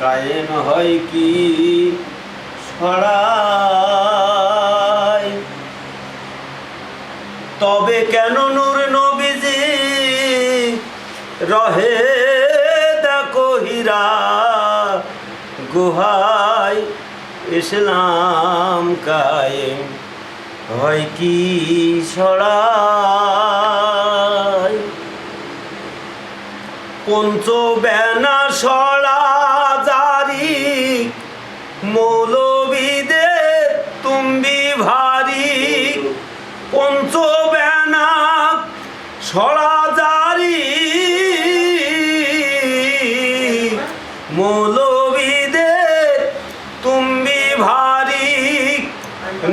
কায়েম হয় কি? ছড়ায় তবে কেন নূর নবীজি রহে দেখো হীরা? গুহায় ইসলাম কায়েম হয় কি? ছড়ায় পঞ্চ বেনা সড়া ভারী পঞ্চ বেনা সড়া জারি মৌলবিদের তুমি ভারী।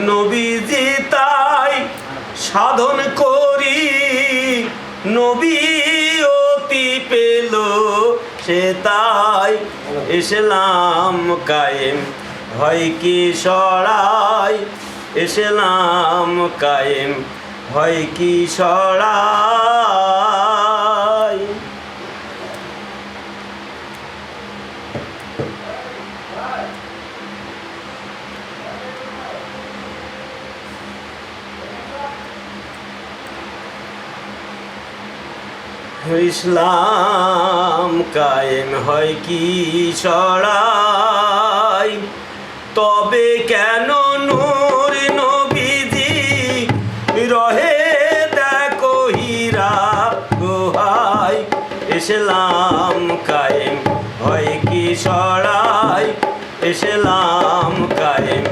নবীজি তাই সাধন করি। নবী অতি পেল, সে তাই ইসলাম কায়েম। হয় কি সরাই ইসলাম কায়েম হয় কি সরাই? ইসলাম কায়েম হয় কি ছড়াই তবে কেন ইসলাম কায়েম। হয় কি ছড়াই ইসলাম কায়েম।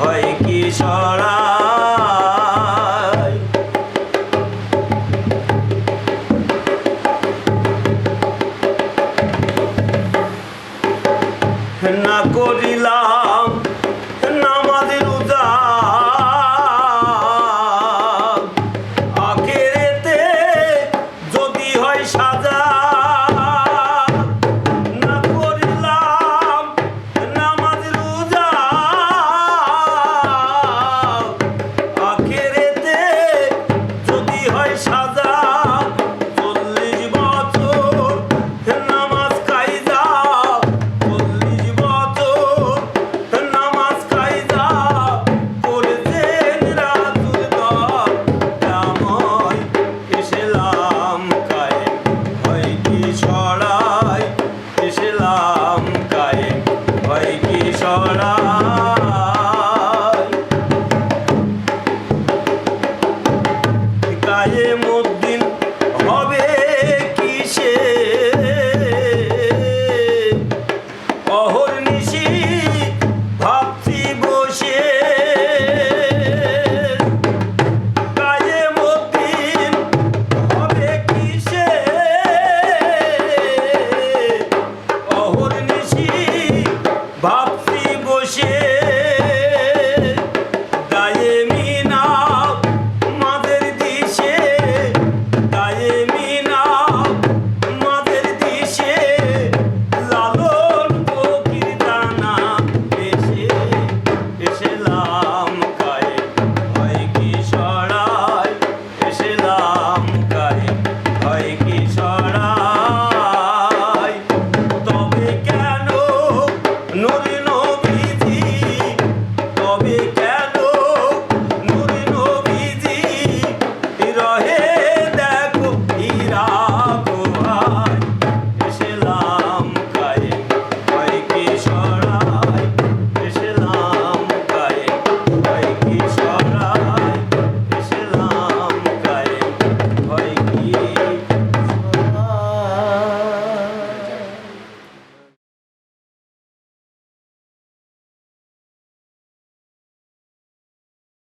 হয় কি ছড়াই না করিলাম Chaz.